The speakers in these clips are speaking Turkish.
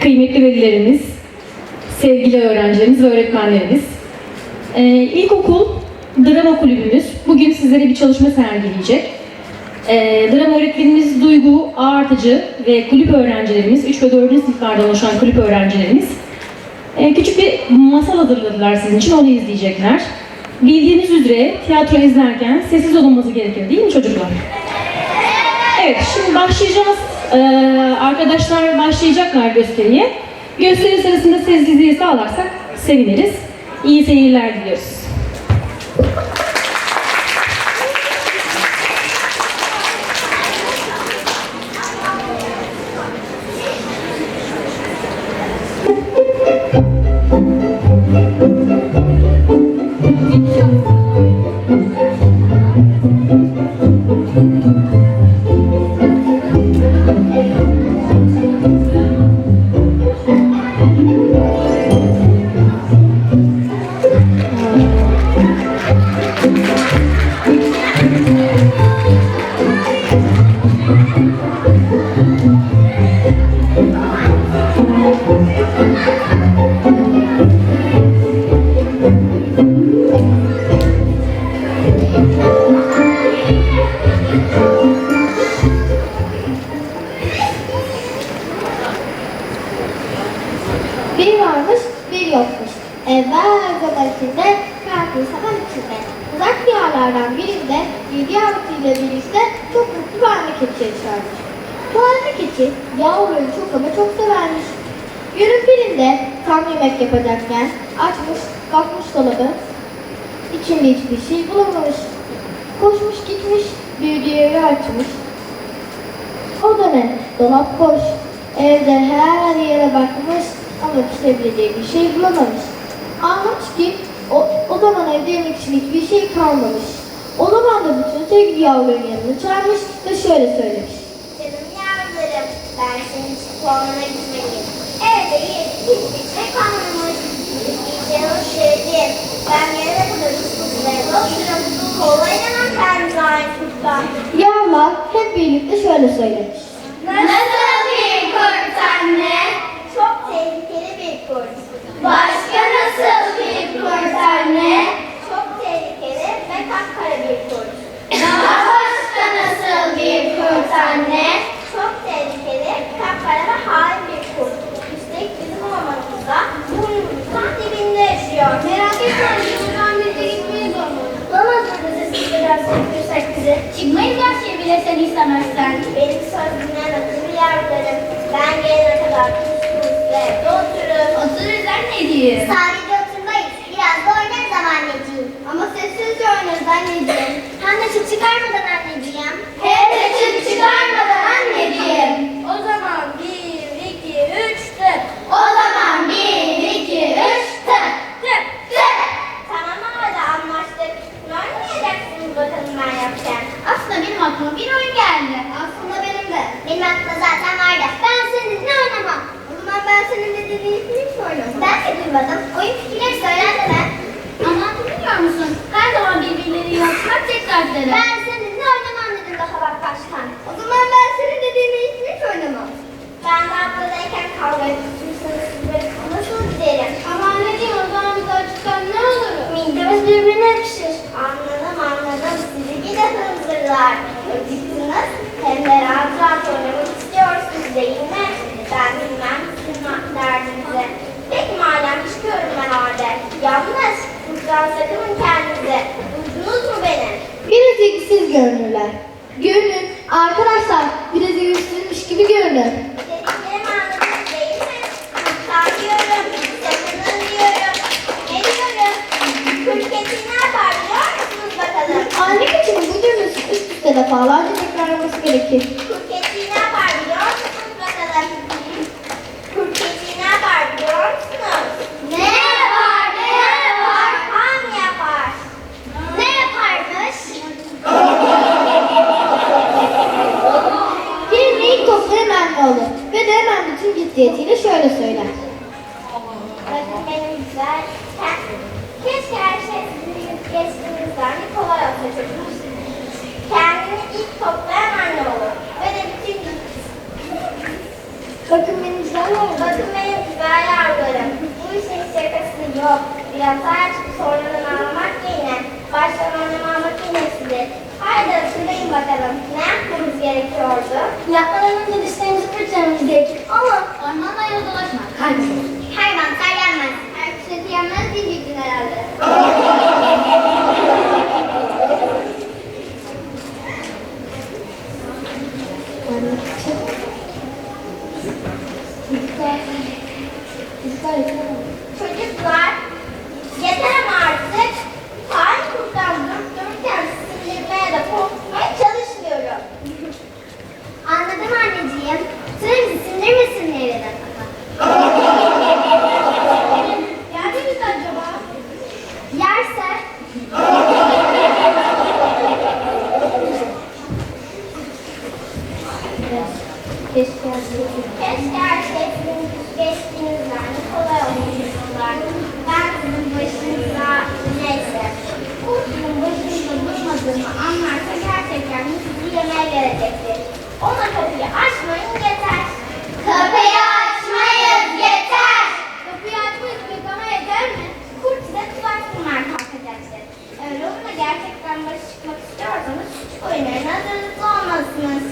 kıymetli velilerimiz, sevgili öğrencilerimiz ve öğretmenlerimiz. Ee, İlkokul Drama Kulübümüz bugün sizlere bir çalışma sergileyecek. Ee, drama öğretmenimiz Duygu Ağartıcı ve kulüp öğrencilerimiz, 3 ve 4. sınıflardan oluşan kulüp öğrencilerimiz ee, küçük bir masal hazırladılar sizin için, onu izleyecekler. Bildiğiniz üzere tiyatro izlerken sessiz olunması gerekir değil mi çocuklar? Evet, şimdi başlayacağız. Ee, arkadaşlar başlayacaklar gösteriye. Gösteri sırasında sessizliği sağlarsak seviniriz. İyi seyirler diliyoruz. Bir yokmuş. Evvel içinde, katil zaman içinde. Uzak diyarlardan birinde bilgi yavrusuyla birlikte çok mutlu bir anne keçi yaşarmış. Bu anne keçi yavruları çok ama çok severmiş. Günün birinde tam yemek yapacakken açmış, bakmış dolabı. İçinde hiçbir şey bulamamış. Koşmuş gitmiş, bir diğeri açmış. O da? Dolap boş. Evde her yere bakmış ama pişirebileceği bir şey bulamamış. Anlamış ki o, o zaman evde yemek için hiçbir şey kalmamış. O zaman da bütün sevgili yavruların yanına çağırmış ve şöyle söylemiş. Canım yavrularım, ben senin için puanına gitmeliyim. Evde yiyip hiçbir şey kalmamış. İyice hoşladım. Ben yarına kadar evde otururum. Kolaylamam kendime ait kurttan. Yavrular hep birlikte şöyle söylemiş. Nasıl bir kurt anne? Kurt. Başka nasıl bir kurt anne? Çok tehlikeli ve kapkara bir kurt. Daha başka nasıl bir kurt anne? Çok tehlikeli, kapkara ve hain bir kurt. Üstelik bizim ormanımızda burnumuzdan dibinde yaşıyor. Merak etme buradan birlikte gitmeyiz onu. Bulamaz burada sessiz biraz götürsek bizi. Çıkmayız gerçeği bile sen istemezsen. Benim sözümden akıllı yavrularım. Ben gelene kadar evde oturur. Otururuz anneciğim. Sadece oturmayız. Biraz da oynarız ama anneciğim. Ama sessizce oynarız anneciğim. Hem de çıt çıkarmadan anneciğim. Hem de çıt çıkarmadan anneciğim. O zaman bir, iki, üç, tık. O zaman bir, iki, üç, tık. Tık, tık. Tamam hadi anlaştık. Ne oynayacaksınız bakalım ben yapacağım. Aslında benim aklıma bir oyun geldi. Aslında benim de. Benim aklımda zaten vardı. Ben seninle oynamam. O zaman ben senin dediğini hiç oynamam. Ben de duymadım. Oyun fikirleri ben. Ama bilmiyor musun? Her zaman birbirleri yapmak tekrar derim. Ben seninle oynamam dedim daha bak baştan. O zaman ben senin dediğini hiç oynamam. Ben de abladayken kavga etmişsiniz. Nasıl giderim? Ama anneciğim o zaman biz açıktan ne olur? Midemiz birbirine yapışır. Anladım anladım. Sizi gide hızırlar. Çocuksunuz. Hem de rahat rahat oynamak istiyorsunuz değil mi? Ben bilmem sizin derdinizi. Peki madem çıkıyorum ben halde. Yalnız kurttan sakının kendinize. Duydunuz mu beni? Biraz ilgisiz görünürler. Görünün arkadaşlar biraz ilgisizmiş gibi görünür. Dediklerimi anladınız değil mi? Kurttan diyorum. Sakının diyorum. Ne diyorum? Kürketin ne yapar biliyor musunuz bakalım? Anne keçinin bu cümlesi üst üste defalarca tekrarlaması gerekir. Ona kapıyı açmayın yeter. Kapıyı açmayın yeter. Kapıyı açmayız pek ama eder mi? Kurt size tuzak kurmaya kalkacaktır. Öyle olunca gerçekten başa çıkmak istiyorsanız suç oyunlarına hazırlıklı olmalısınız.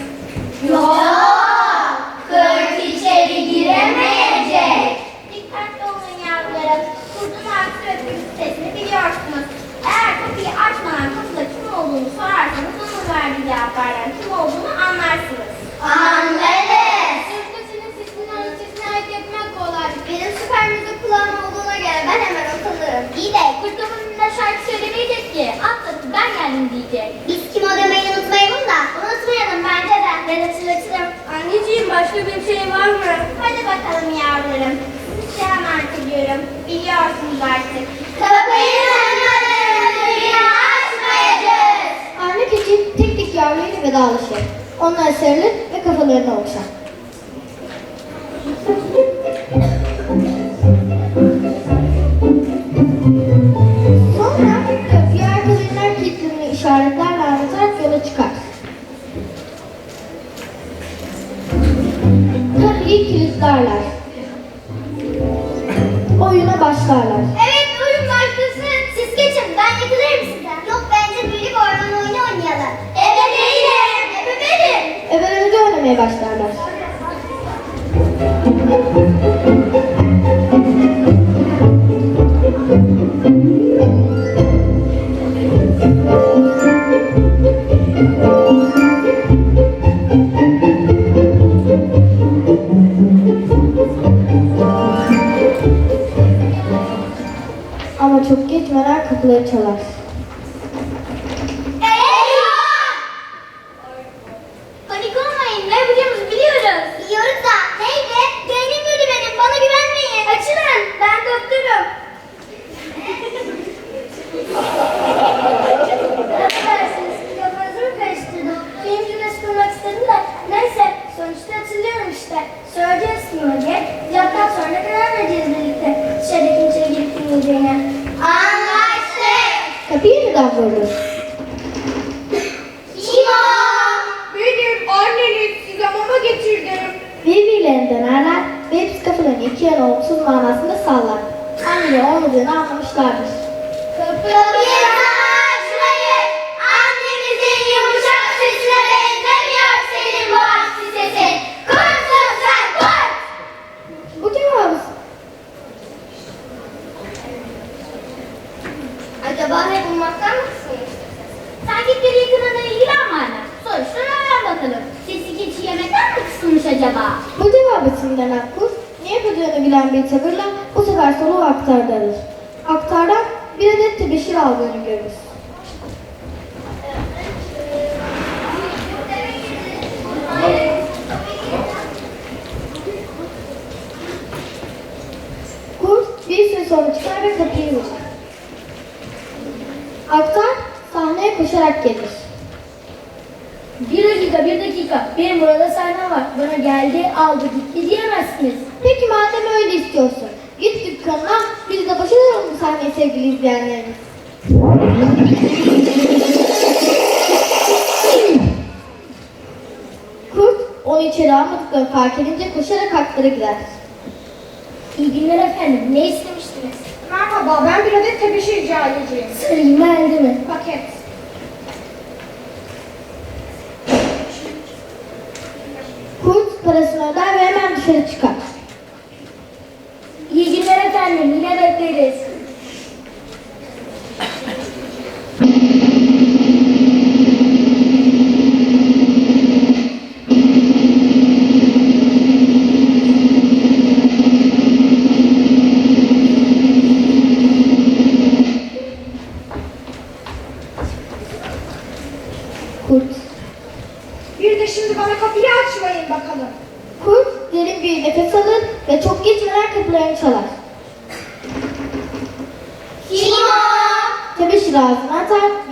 Yok! Kurt içeri giremeyecek. Dikkatli olun yavrularım. Kurdun aksi öpücük sesini biliyorsunuz. Eğer kapıyı açmadan kapıda kim olduğunu sorarsanız onun verdiği cevaplardan kim olduğunu anlarsınız. Önünde şarkı söylemeyecek ki. Atlatıp ben geldim diyecek. Biz kim o demeyi unutmayalım da. Unutmayalım bence de. Ben hatırlatırım. Anneciğim başka bir şey var mı? Hadi bakalım yavrularım. Sizi şey emanet ediyorum. Biliyorsunuz artık. Kapıyı sanmalarını açmayacağız. Anne keçi tek tek yavruyla vedalaşır. Onlara sarılır ve kafalarını okşar. Kilitlerler. Oyuna başlarlar. Evet oyun başlasın. Siz geçin ben yakalarım sizi. Yok bence bir orman oyunu oynayalım. Ebe değilim. Ebe benim. Ebelemede oynamaya başlarlar. Çalar. Eyvah! Panik olmayın ne yapacağımızı biliyoruz. Biliyoruz da neydi? Beynim dedi benim bana güvenmeyin. Açılın ben doktorum. Affedersiniz kafanızı mı karıştırdım? Film cümlesi kurmak istedim de neyse sonuçta hatırlıyorum işte. Söyleyeceğiz kimi diye. Cevaptan sonra karar vereceğiz birlikte. Dışarıdaki içeri girip dinleyeceğine. Kim o? Benim anneniz size mama getirdim. Birbirlerini dönerler ve hepsi kafalarını iki yana olumsuz manasında sallar. Anneleri olmadığını anlamışlardır. Kapıyı açmayın. Annemizin yumuşak sesine benzemiyor senin bu aksi sesin. Kurtsun sen kurt. Bu cevabı Acaba ne bulmaktan mı kısıyorsun? Sen git bir yakınına ilgilen bana. Soruştur öğren bakalım. Sesi keçi kısılmış acaba? bu cevabı sinirlenen kurt ne yapacağını bilen bir tavırla bu sefer soluğu aktarda alır. Aktardan bir adet tebeşir aldığını görürüz. Bir süre sonra çıkar ve kapıyı vurur. Aktar sahneye koşarak gelir. Bir dakika, bir dakika. Benim burada sahnem var. Bana geldi, aldı, gitti diyemezsiniz. Peki madem öyle istiyorsun, git dükkanına biz de başaralım bu sahneyi sevgili izleyenlerimiz. Kurt onu içeri almadıklarını fark edince koşarak haklara gider. İyi günler efendim. Ne istemiştiniz? Merhaba ben bir adet tebeşir rica edeceğim. Sarayım elde mi? Paket. Ve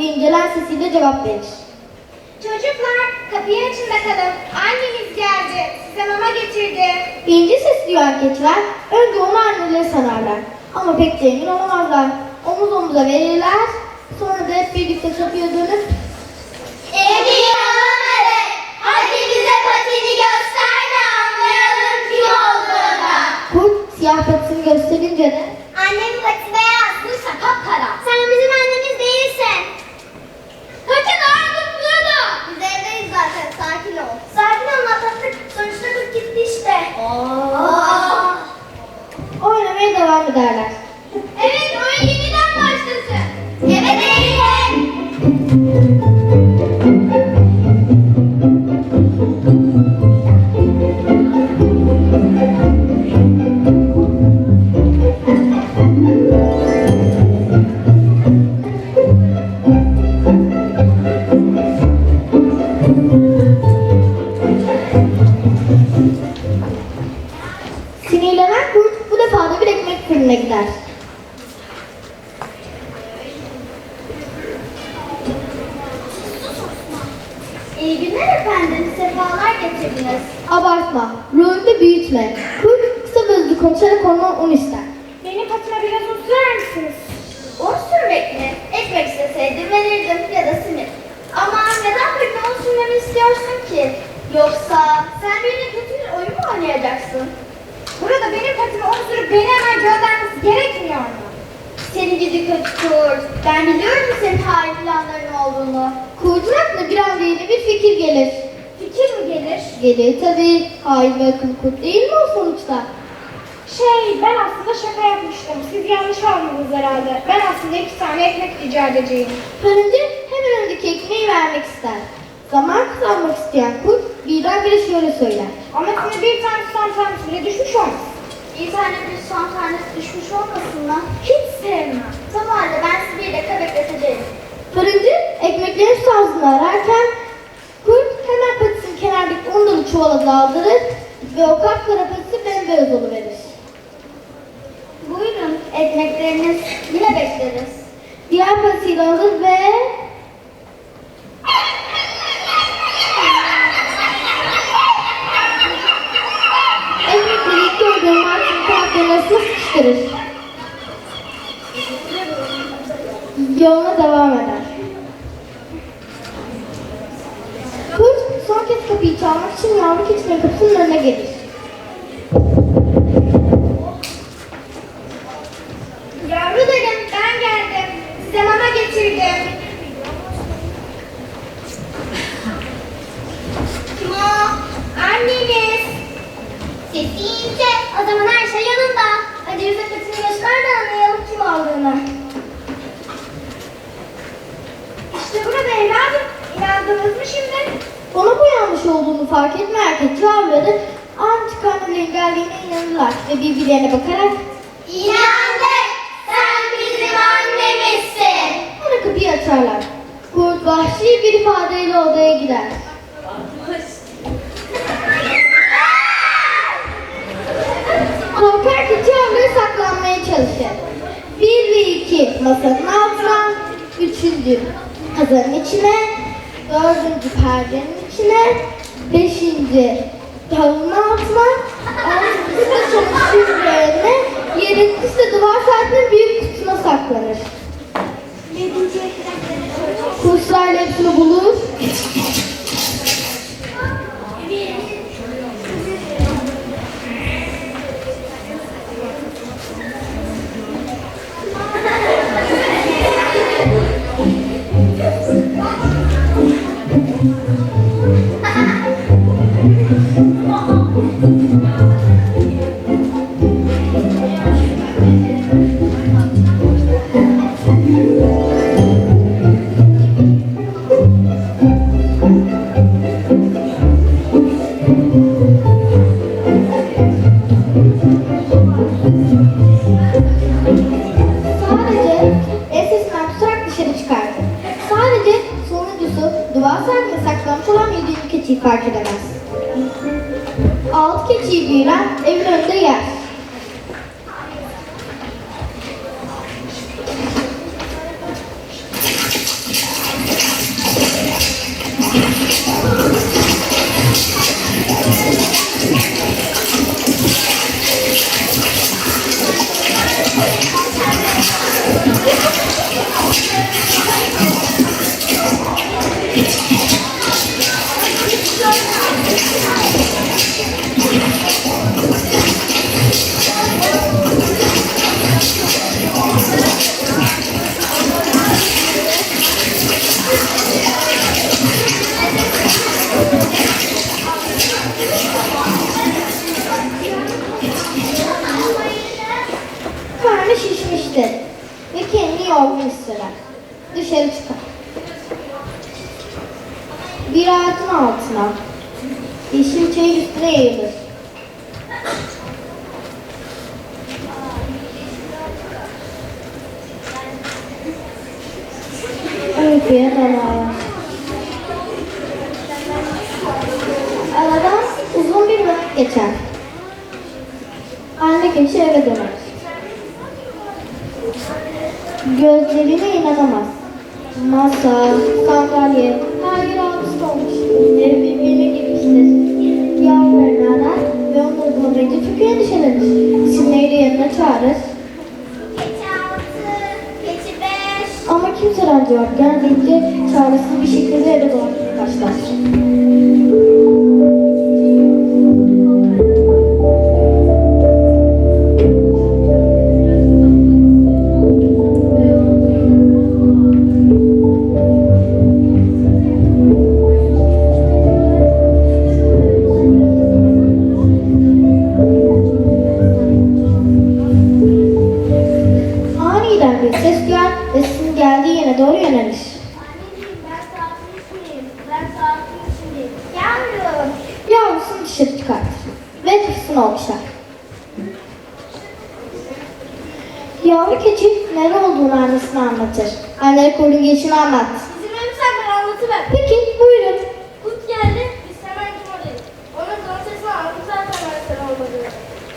incelen sesiyle cevap verir. Çocuklar kapıyı açın bakalım. Anneniz geldi. Size mama getirdi. İnci sesli erkekler önce onu anneleri sanarlar. Ama pek de olamazlar. Omuz omuza verirler. Sonra da hep birlikte kapıya dönüp Evi yanamadık. Hadi bize patini göster de anlayalım kim olduğunu. Kurt siyah patisini gösterince de Annemin patisi beyaz. Bu sapap kara. Sen bizim annemiz değilsin. Kaçın artık burada. Biz evdeyiz zaten, sakin ol. Sakin ol atlattık. Sonuçta kurt gitti işte. Aa. oynamaya devam ederler. Evet, oyun yeniden başlasın. Evet, evet. Ki? Yoksa sen benimle kötü bir oyun mu oynayacaksın? Burada benim un sürüp beni hemen göndermesi gerekmiyor mu? Seni gidi kötü kurt. Ben biliyorum senin hain planların olduğunu. Kurtun aklına bir anda yeni bir fikir gelir. Fikir mi gelir? Gelir tabii. Hain ve akıllı kurt değil mi o sonuçta? Şey, ben aslında şaka yapmıştım. Siz yanlış anladınız herhalde. Ben aslında iki tane ekmek rica edeceğim. Karınca hemen öndeki ekmeği vermek ister. Zaman kazanmak isteyen kurt birdenbire şöyle söyler. Ama size bir tane son tanesi bile düşmüş olmaz. Bir tane bir son tanesi düşmüş olmasın lan. Hiç sevmem. Tamam halde ben sizi bir dakika bekleteceğim. Fırıncı ekmeklerin su ağzını ararken kurt hemen patisini kenardaki dolu çuvala daldırır ve o kapkara patisi bembeyaz oluverir. Buyurun ekmekleriniz yine bekleriz. Diğer patisiyi de alır ve arasına sıkıştırır. Yoluna devam eder. Kurt son kez kapıyı çalmak için yavru keçinin kapısının önüne gelir. Yavrularım ben geldim. Size mama getirdim. Kim o? Anneniz. Sesi ince. O zaman her şey yanında. Hadi yüze petini göster de anlayalım kim olduğunu. İşte burada evladım. İnandınız mı şimdi? Ona bu yanlış olduğunu fark etmeyen keçi yavruları an çıkarmaların geldiğine inanırlar ve birbirlerine bakarak İnandık. Sen bizim annemizsin. Sonra kapıyı açarlar. Kurt vahşi bir ifadeyle odaya gider. Çalışır. Bir ve iki masanın altına, üçüncü kazanın içine, dördüncü perdenin içine, beşinci tavuğun altına, altıncısı da üzerine, yedincisi de duvar saatinin büyük kutusuna saklanır. Duvar sarkına saklanmış olan yedinci keçiyi fark edemez. Altı keçiyi büyülen evin önünde yer. Çok endişelenir. İsimleri yanına çağırır. Keçi altı, keçi beş. Ama kimseden cevap gelmeyince çaresiz bir şekilde eve dolaşmaya başlar. Okşar. Yavru keçi neler olduğunu annesine anlatır. Anne kurduğu geçini anlat. İzin verirsen ben anlatıver. Peki buyurun. Kurt geldi, biz hemen kumadayız. Ona son sesini aldım zaten ben sen olmadığını.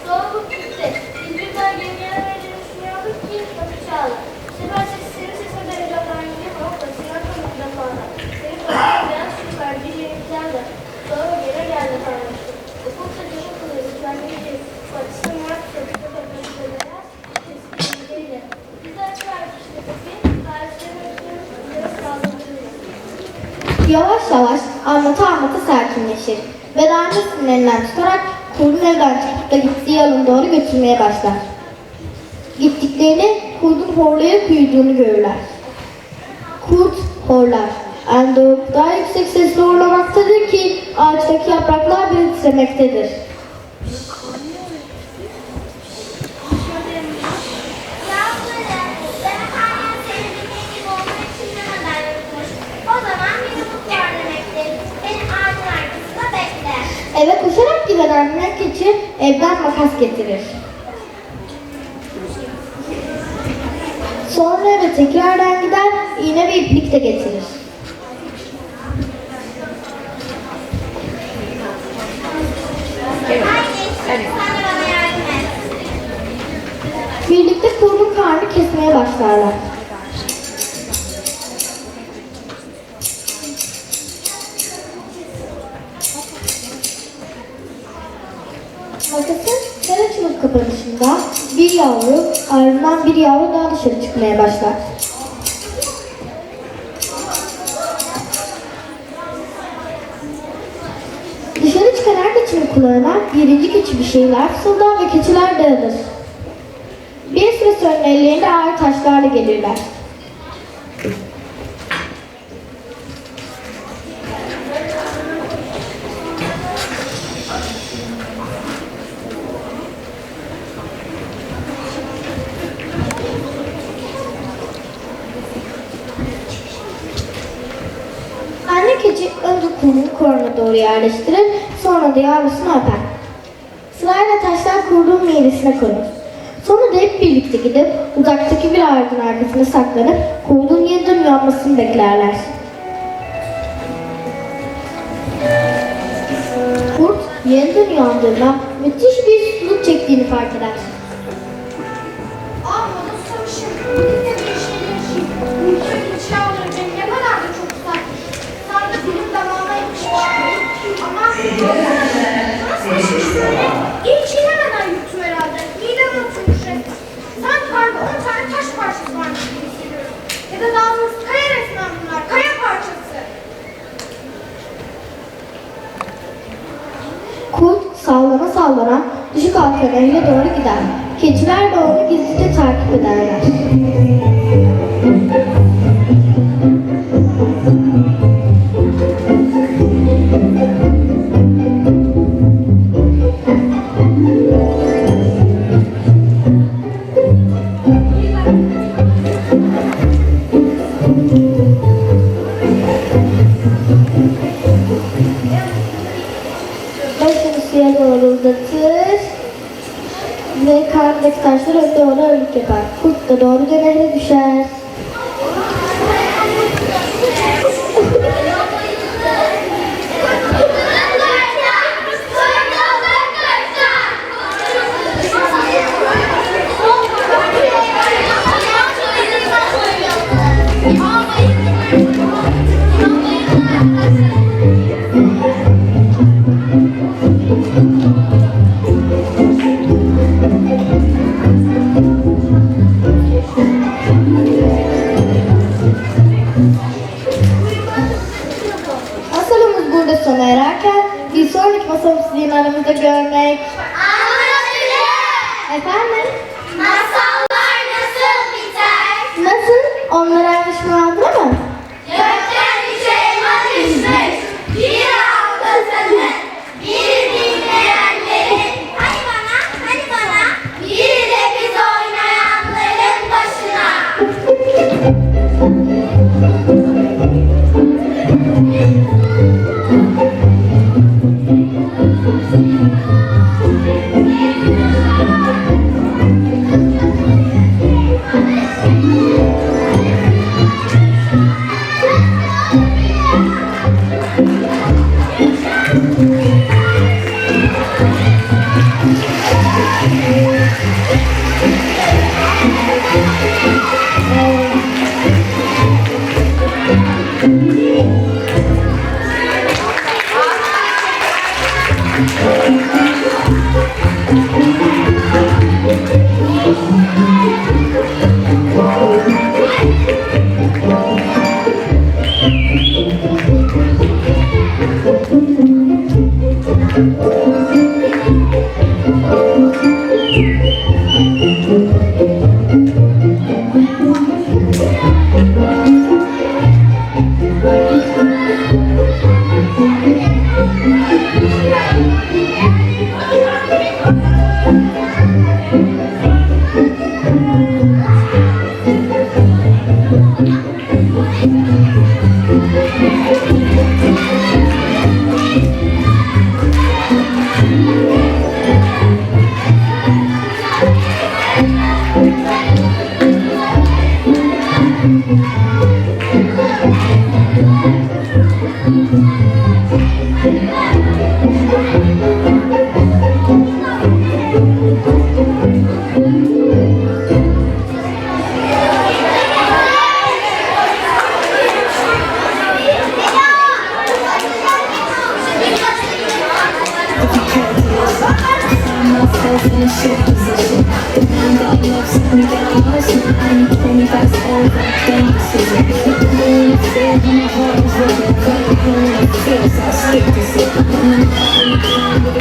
Sonra bu gitti. Biz birden geri gelemeyeceğini düşünüyorduk ki kapı çaldı. Bu sefer sesi senin sesine benziyor ben gidip ama başına tanıdıkta falan. Senin kapının beyaz şu verdiği yemekler de. Sonra geri geldi tanımıştım. Okul çocuğu kılıyoruz. Ben de gideceğiz. Bacısı var, çocukta kapıyı beyaz. Sesi geliyle. Biz de açıverdik işte kapıyı. Kardeşlerim öpüyoruz. Biraz kaldırıyoruz. Yavaş yavaş anlata anlata sakinleşir ve de annesinin elinden tutarak kurdun evden çıkıp da gittiği yolun doğru götürmeye başlar. Gittiklerini kurdun horlayıp uyuduğunu görürler. Kurt horlar. En doğru daha yüksek sesle horlamaktadır ki ağaçtaki yapraklar bile titremektedir. Eve koşarak giden anne keçi evden makas getirir. Sonra eve tekrardan gider, iğne ve iplik de getirir. Birlikte kurdun karnı kesmeye başlarlar. Bir yavru ardından bir yavru daha dışarı çıkmaya başlar. Dışarı çıkan her keçinin kulağına birinci keçi bir şeyler fısıldar ve keçiler dağılır. Bir süre sonra ellerinde ağır taşlarla gelirler. Kurdun koruna doğru yerleştirir, sonra da yavrusunu öper. Sırayla taşlar kurduğun midesine konur. Sonra da hep birlikte gidip uzaktaki bir ağacın arkasına saklanıp kurduğun yeniden uyanmasını beklerler. Kurt yeniden uyandığında müthiş bir suçluluk çektiğini fark eder. Ya da daha doğrusu kaya resmen bunlar. Kaya parçası. Kurt sallana sallana düşük nehre doğru gider. Keçiler de onu gizlice takip ederler. Ters döner onu örgüt yapar. Kurt da doğru dönene düşer.